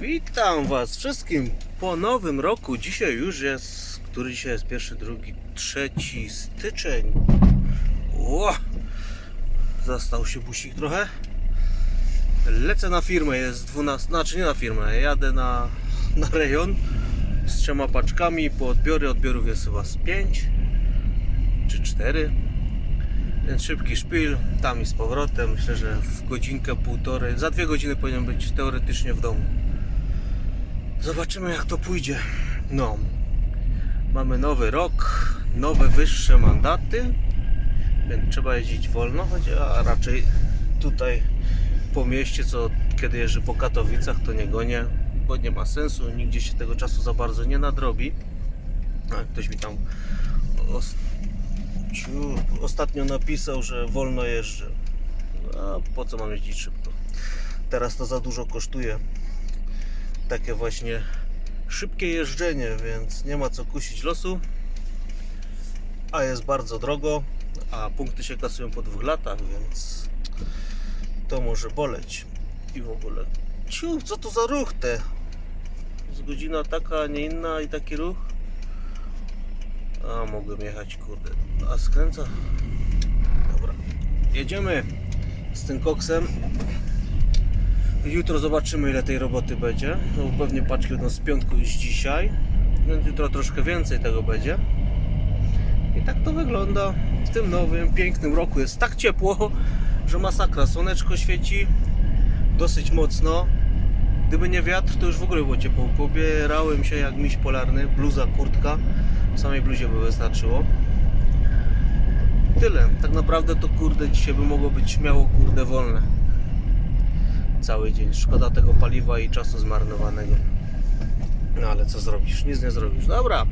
Witam Was wszystkim po nowym roku. Dzisiaj już jest, który dzisiaj jest pierwszy, drugi, trzeci styczeń. Ło! Zastał się busik trochę. Lecę na firmę, jest 12, znaczy nie na firmę, jadę na, na rejon z trzema paczkami po odbiory. Odbiorów jest chyba z 5 czy 4. Więc szybki szpil, tam i z powrotem. Myślę, że w godzinkę, półtorej, za dwie godziny powinien być teoretycznie w domu. Zobaczymy jak to pójdzie. No, mamy nowy rok, nowe wyższe mandaty, więc trzeba jeździć wolno, a raczej tutaj po mieście, co kiedy jeżdżę po Katowicach, to nie gonię, bo nie ma sensu, nigdzie się tego czasu za bardzo nie nadrobi. A ktoś mi tam ostatnio napisał, że wolno jeżdżę. A po co mam jeździć szybko? Teraz to za dużo kosztuje. Takie właśnie szybkie jeżdżenie, więc nie ma co kusić losu. A jest bardzo drogo, a punkty się kasują po dwóch latach, więc to może boleć. I w ogóle. Ciu, co to za ruch te? Z godzina taka, a nie inna i taki ruch? A mogłem jechać, kurde. A skręca. Dobra. Jedziemy z tym koksem. Jutro zobaczymy ile tej roboty będzie. No, pewnie paczki będą z piątku już dzisiaj. Więc jutro troszkę więcej tego będzie. I tak to wygląda w tym nowym, pięknym roku. Jest tak ciepło, że masakra. Słoneczko świeci dosyć mocno. Gdyby nie wiatr, to już w ogóle było ciepło. Pobierałem się jak miś polarny, bluza, kurtka. W samej bluzie by wystarczyło. Tyle. Tak naprawdę to kurde dzisiaj by mogło być śmiało kurde wolne. Cały dzień. Szkoda tego paliwa i czasu zmarnowanego. No ale co zrobisz? Nic nie zrobisz. Dobra.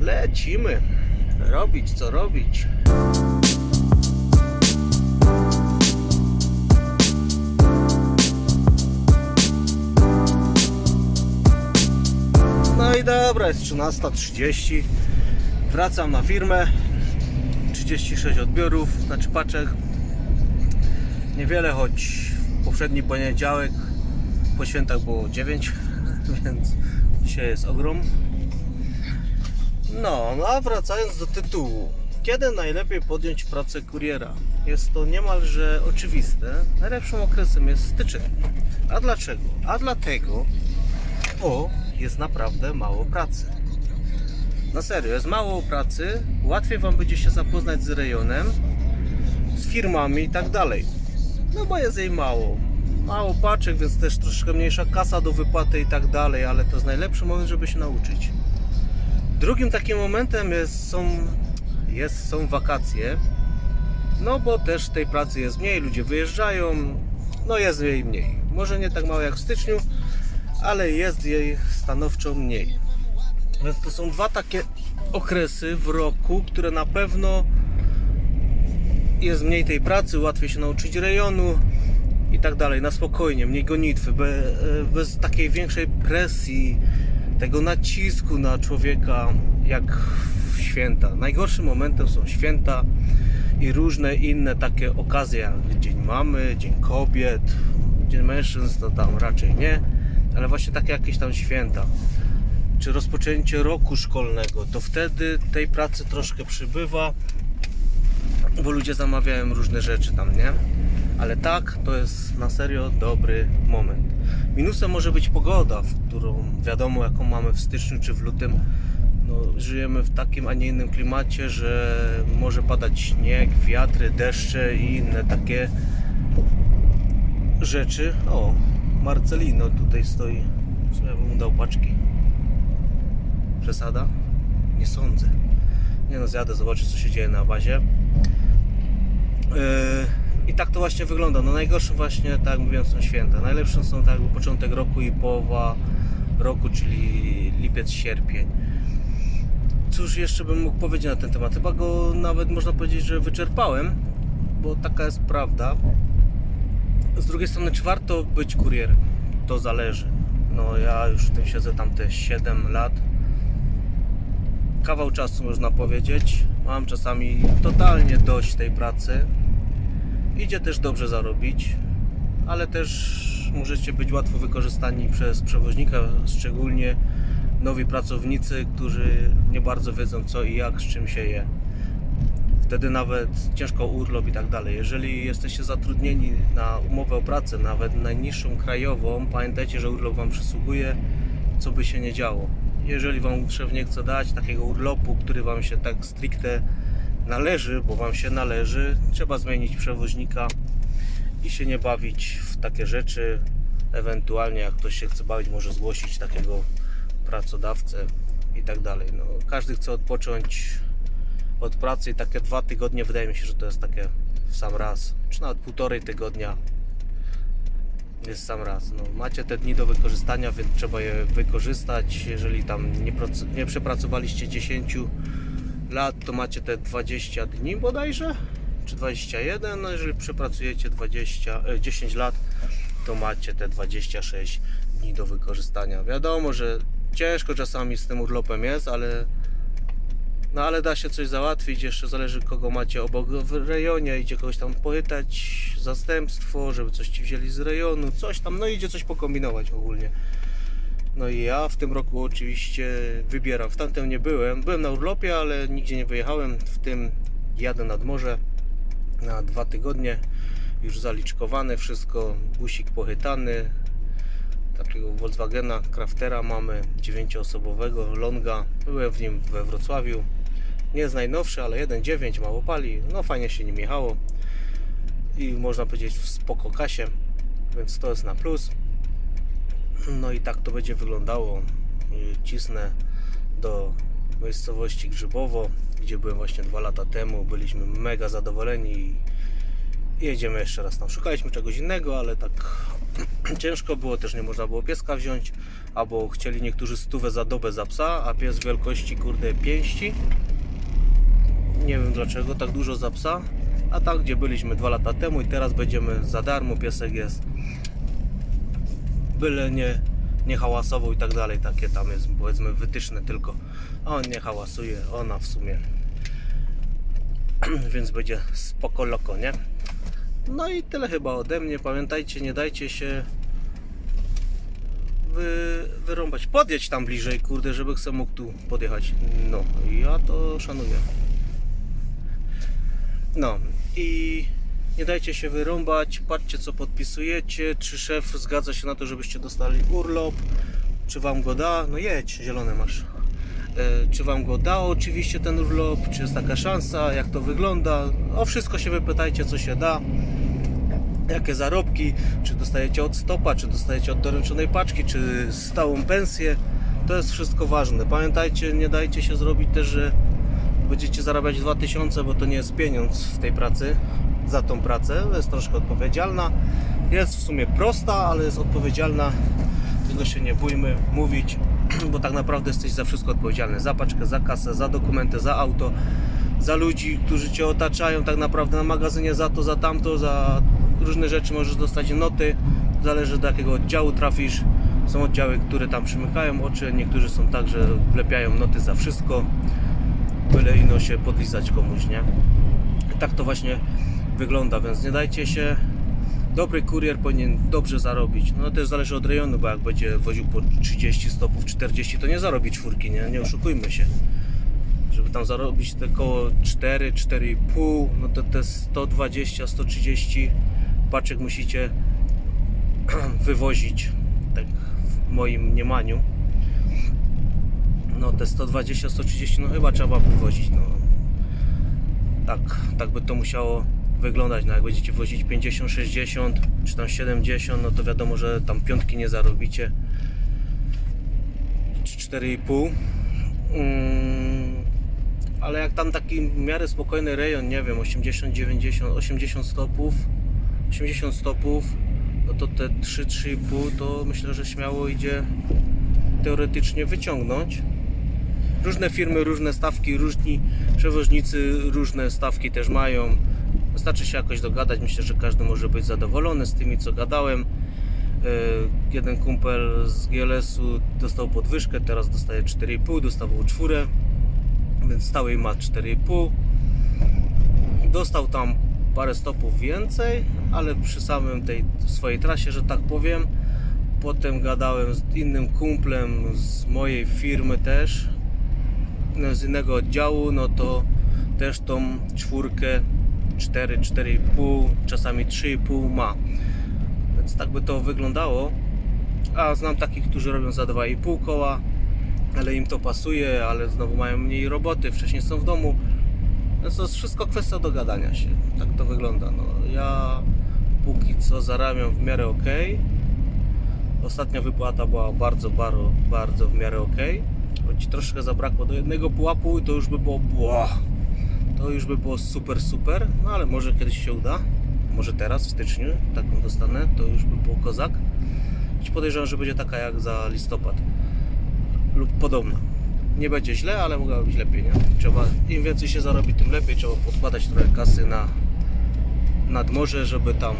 Lecimy. Robić co robić. I dobra, jest 13.30. Wracam na firmę. 36 odbiorów, znaczy paczek. Niewiele, choć w poprzedni poniedziałek po świętach było 9, więc dzisiaj jest ogrom. No, no a wracając do tytułu. Kiedy najlepiej podjąć pracę kuriera? Jest to niemalże oczywiste. Najlepszym okresem jest styczeń. A dlaczego? A dlatego, o, jest naprawdę mało pracy. Na serio, jest mało pracy, łatwiej Wam będzie się zapoznać z rejonem, z firmami i tak dalej. No bo jest jej mało. Mało paczek, więc też troszkę mniejsza kasa do wypłaty i tak dalej, ale to jest najlepszy moment, żeby się nauczyć. Drugim takim momentem jest, są, jest, są wakacje, no bo też tej pracy jest mniej, ludzie wyjeżdżają, no jest jej mniej. Może nie tak mało jak w styczniu, ale jest jej stanowczo mniej. Więc to są dwa takie okresy w roku, które na pewno jest mniej tej pracy, łatwiej się nauczyć rejonu i tak dalej, na spokojnie, mniej gonitwy, be, bez takiej większej presji, tego nacisku na człowieka jak w święta. Najgorszym momentem są święta i różne inne takie okazje, jak Dzień Mamy, Dzień Kobiet, Dzień Mężczyzn to tam raczej nie, ale właśnie takie jakieś tam święta czy rozpoczęcie roku szkolnego, to wtedy tej pracy troszkę przybywa, bo ludzie zamawiają różne rzeczy tam, nie? Ale tak, to jest na serio dobry moment. Minusem może być pogoda, w którą wiadomo jaką mamy w styczniu czy w lutym. No, żyjemy w takim, a nie innym klimacie, że może padać śnieg, wiatry, deszcze i inne takie rzeczy. O, Marcelino tutaj stoi. Co ja bym mu dał paczki? Przesada? Nie sądzę. Nie no, zjadę, zobaczę co się dzieje na bazie. Yy, I tak to właśnie wygląda. No najgorsze właśnie, tak mówiłem, są święta. Najlepsze są tak początek roku i połowa roku, czyli lipiec, sierpień. Cóż jeszcze bym mógł powiedzieć na ten temat? Chyba go nawet można powiedzieć, że wyczerpałem, bo taka jest prawda. Z drugiej strony, czy warto być kurierem? To zależy. No ja już w tym siedzę tam te 7 lat kawał czasu można powiedzieć. Mam czasami totalnie dość tej pracy. Idzie też dobrze zarobić. ale też możecie być łatwo wykorzystani przez przewoźnika, szczególnie nowi pracownicy, którzy nie bardzo wiedzą co i jak, z czym się je. Wtedy nawet ciężko urlop i tak dalej. Jeżeli jesteście zatrudnieni na umowę o pracę, nawet najniższą krajową, pamiętajcie, że urlop Wam przysługuje, co by się nie działo. Jeżeli Wam szef nie chce dać takiego urlopu, który Wam się tak stricte należy, bo Wam się należy, trzeba zmienić przewoźnika i się nie bawić w takie rzeczy. Ewentualnie, jak ktoś się chce bawić, może zgłosić takiego pracodawcę i tak dalej. No, każdy chce odpocząć od pracy i takie dwa tygodnie wydaje mi się, że to jest takie w sam raz, czy nawet półtorej tygodnia jest sam raz. No, macie te dni do wykorzystania, więc trzeba je wykorzystać. Jeżeli tam nie, nie przepracowaliście 10 lat, to macie te 20 dni bodajże, czy 21. No, jeżeli przepracujecie 20, e, 10 lat, to macie te 26 dni do wykorzystania. Wiadomo, że ciężko czasami z tym urlopem jest, ale no ale da się coś załatwić, jeszcze zależy kogo macie obok w rejonie, idzie kogoś tam pytać, zastępstwo, żeby coś ci wzięli z rejonu, coś tam, no idzie coś pokombinować ogólnie. No i ja w tym roku oczywiście wybieram, w tamtym nie byłem, byłem na urlopie, ale nigdzie nie wyjechałem, w tym jadę nad morze na dwa tygodnie, już zaliczkowane wszystko, busik pochytany, takiego Volkswagena Craftera mamy, dziewięcioosobowego Longa, byłem w nim we Wrocławiu, nie jest najnowszy, ale 1.9 mało pali, no fajnie się nim jechało i można powiedzieć w spoko kasie, więc to jest na plus. No i tak to będzie wyglądało. I Cisnę do miejscowości Grzybowo, gdzie byłem właśnie dwa lata temu. Byliśmy mega zadowoleni i jedziemy jeszcze raz tam. Szukaliśmy czegoś innego, ale tak ciężko było, też nie można było pieska wziąć, albo chcieli niektórzy stówę za dobę za psa, a pies wielkości kurde pięści. Nie wiem dlaczego tak dużo za psa. A tam gdzie byliśmy dwa lata temu i teraz będziemy za darmo, piesek jest byle nie, nie hałasował i tak dalej, takie tam jest powiedzmy wytyczne tylko. A on nie hałasuje, ona w sumie. Więc będzie spoko loko, nie? No i tyle chyba ode mnie. Pamiętajcie, nie dajcie się wy, wyrąbać. Podjedź tam bliżej, kurde, żeby chcę mógł tu podjechać. No, ja to szanuję. No. I nie dajcie się wyrąbać, patrzcie co podpisujecie, czy szef zgadza się na to, żebyście dostali urlop, czy wam go da, no jedź, zielone masz. E, czy wam go da oczywiście ten urlop, czy jest taka szansa, jak to wygląda, o wszystko się wypytajcie co się da, jakie zarobki, czy dostajecie od stopa, czy dostajecie od doręczonej paczki, czy stałą pensję, to jest wszystko ważne. Pamiętajcie, nie dajcie się zrobić też, że będziecie zarabiać 2000, bo to nie jest pieniądz w tej pracy, za tą pracę, jest troszkę odpowiedzialna. Jest w sumie prosta, ale jest odpowiedzialna. Tego się nie bójmy mówić, bo tak naprawdę jesteś za wszystko odpowiedzialny. Za paczkę, za kasę, za dokumenty, za auto, za ludzi, którzy Cię otaczają tak naprawdę na magazynie, za to, za tamto, za różne rzeczy możesz dostać noty. Zależy do jakiego oddziału trafisz. Są oddziały, które tam przymykają oczy, niektórzy są tak, że wlepiają noty za wszystko. Byle ino się podlizać komuś, nie? tak to właśnie wygląda, więc nie dajcie się. Dobry kurier powinien dobrze zarobić. No też zależy od rejonu, bo jak będzie woził po 30 stopów, 40, to nie zarobi czwórki, nie? Nie oszukujmy się. Żeby tam zarobić te koło 4, 4,5, no to te 120, 130 paczek musicie wywozić, tak w moim mniemaniu. No te 120, 130, no chyba trzeba wywozić, no tak, tak by to musiało wyglądać. No jak będziecie wozić 50, 60 czy tam 70, no to wiadomo, że tam piątki nie zarobicie. Czy 4,5. Mm, ale jak tam taki w miarę spokojny rejon, nie wiem, 80, 90, 80 stopów, 80 stopów, no to te 3, 3,5 to myślę, że śmiało idzie teoretycznie wyciągnąć różne firmy, różne stawki, różni przewoźnicy różne stawki też mają. Wystarczy się jakoś dogadać. Myślę, że każdy może być zadowolony z tymi, co gadałem. E, Jeden kumpel z GLS-u dostał podwyżkę, teraz dostaje 4,5, dostawał czwórę, więc stałej ma 4,5. Dostał tam parę stopów więcej, ale przy samym tej swojej trasie, że tak powiem. Potem gadałem z innym kumplem z mojej firmy też, z innego oddziału, no to też tą czwórkę 4, 4,5, czasami 3,5 ma. Więc tak by to wyglądało. A znam takich, którzy robią za 2,5 koła, ale im to pasuje, ale znowu mają mniej roboty, wcześniej są w domu. Więc to jest wszystko kwestia dogadania się. Tak to wygląda. No, ja póki co zarabiam w miarę ok. Ostatnia wypłata była bardzo, bardzo, bardzo w miarę ok. Choć troszkę zabrakło do jednego pułapu i to już by było. To już by było super, super. No ale może kiedyś się uda. Może teraz w styczniu taką dostanę, to już by było kozak. Choć podejrzewam, że będzie taka jak za listopad lub podobna. Nie będzie źle, ale mogłaby być lepiej, nie? Trzeba, im więcej się zarobi, tym lepiej. Trzeba podkładać trochę kasy na nad morze, żeby tam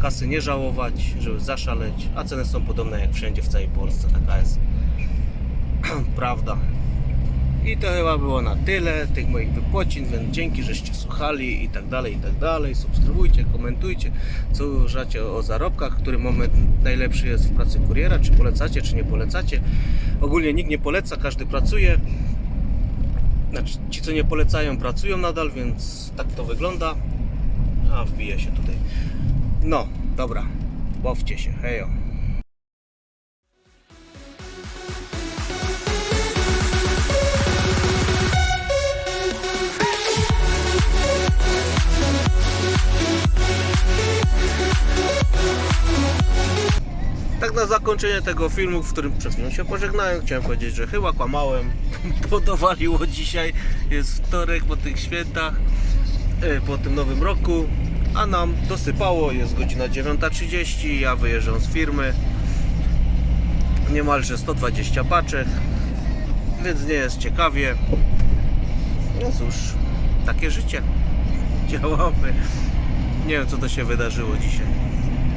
kasy nie żałować, żeby zaszaleć, a ceny są podobne jak wszędzie w całej Polsce, taka jest prawda. I to chyba było na tyle tych moich wypocin, więc dzięki, żeście słuchali i tak dalej, i tak dalej. Subskrybujcie, komentujcie, co uważacie o zarobkach, który moment najlepszy jest w pracy kuriera, czy polecacie, czy nie polecacie. Ogólnie nikt nie poleca, każdy pracuje. Znaczy, ci, co nie polecają, pracują nadal, więc tak to wygląda. A, wbije się tutaj. No, dobra. Bawcie się, hejo. Tak na zakończenie tego filmu, w którym przed chwilą się pożegnałem, chciałem powiedzieć, że chyba kłamałem, bo dowaliło dzisiaj, jest wtorek po tych świętach, e, po tym nowym roku, a nam dosypało, jest godzina 9.30, ja wyjeżdżam z firmy, niemalże 120 paczek, więc nie jest ciekawie. No cóż, takie życie. Działamy. Nie wiem co to się wydarzyło dzisiaj.